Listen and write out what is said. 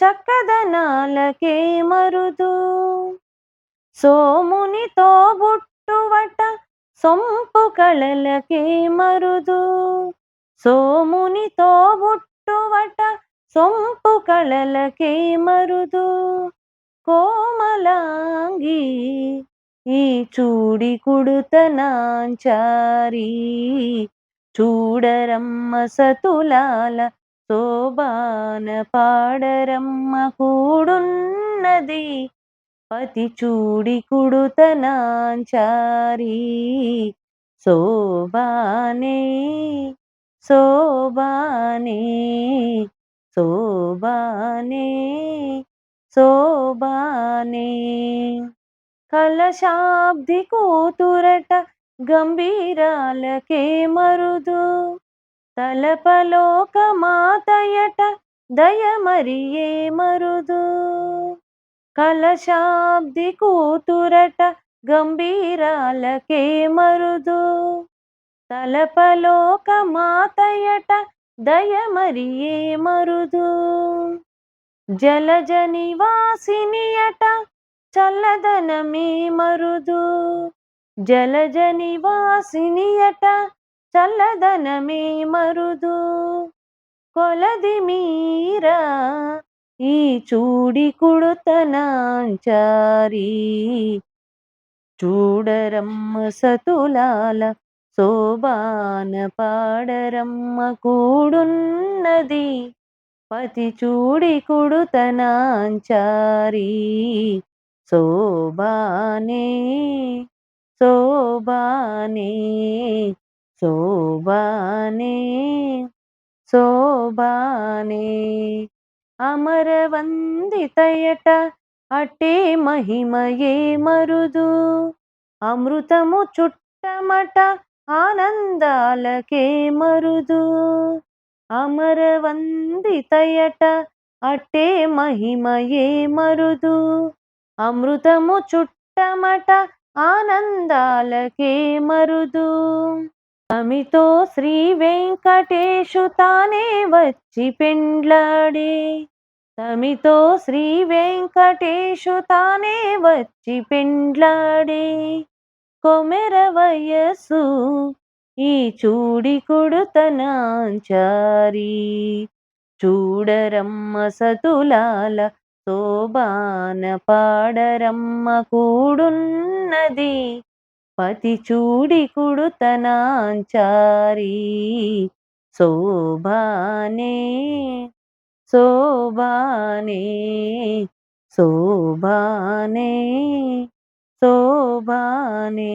చక్కదనాలకే మరుదు. సోమునితో బుట్టువట సొంపు కళలకే మరుదు. సోమునితో బుట్టువట సొంపు కళలకే మరుదు. కోమలాంగి ఈ చూడి కుడుతనాంచారీ చూడరమ్మ సతులాల శోభాన పాడరమ్మ కూడున్నది. పతి చూడి కుడుతనాంచారి. శోభానే శోభానే శోభానే శోభానే కలశాబ్ది కూతురట గంభీరాలకే మరుదు. తలపలోక మాతయట దయమరియే మరుదు కలశాబ్ది కూతురట గంభీరాలకే మరుదు తలపలోక మాతయట దయమరియే మరుదు జలజ నివాసినియట చల్లదనమే మరుదు జలజ నివాసినియట చల్లదనమే మరుదు. కొలది మీరా ఈ చూడి కుడుతనాంచారీ. చూడరమ్మ సతులాల శోభాన పాడరమ్మ కూడున్నది. పతి చూడి కుడుతనాంచారీ. శోభానే శోభానే శోభానే శోభానే. అమరవందితయట అటే మహిమయే మరుదు. అమృతము చుట్టమట ఆనందాలకే మరుదు. అమరవందితయట అట్టే మహిమయే మరుదు. అమృతము చుట్టమట ఆనందాలకే మరుదు. అమితో శ్రీ వెంకటేశు తానే వచ్చి పెండ్లాడే. తమితో శ్రీ వెంకటేశు తానే వచ్చి పెండ్లాడే. కొమెర వయస్సు ఈ చూడి కొడుతనాంచారి. చూడరమ్మ సతులాల శోభాన పాడరమ్మ కూడున్నది. పతి చూడి కుడుతనాంచారి. శోభానే శోభానే శోభానే శోభానే.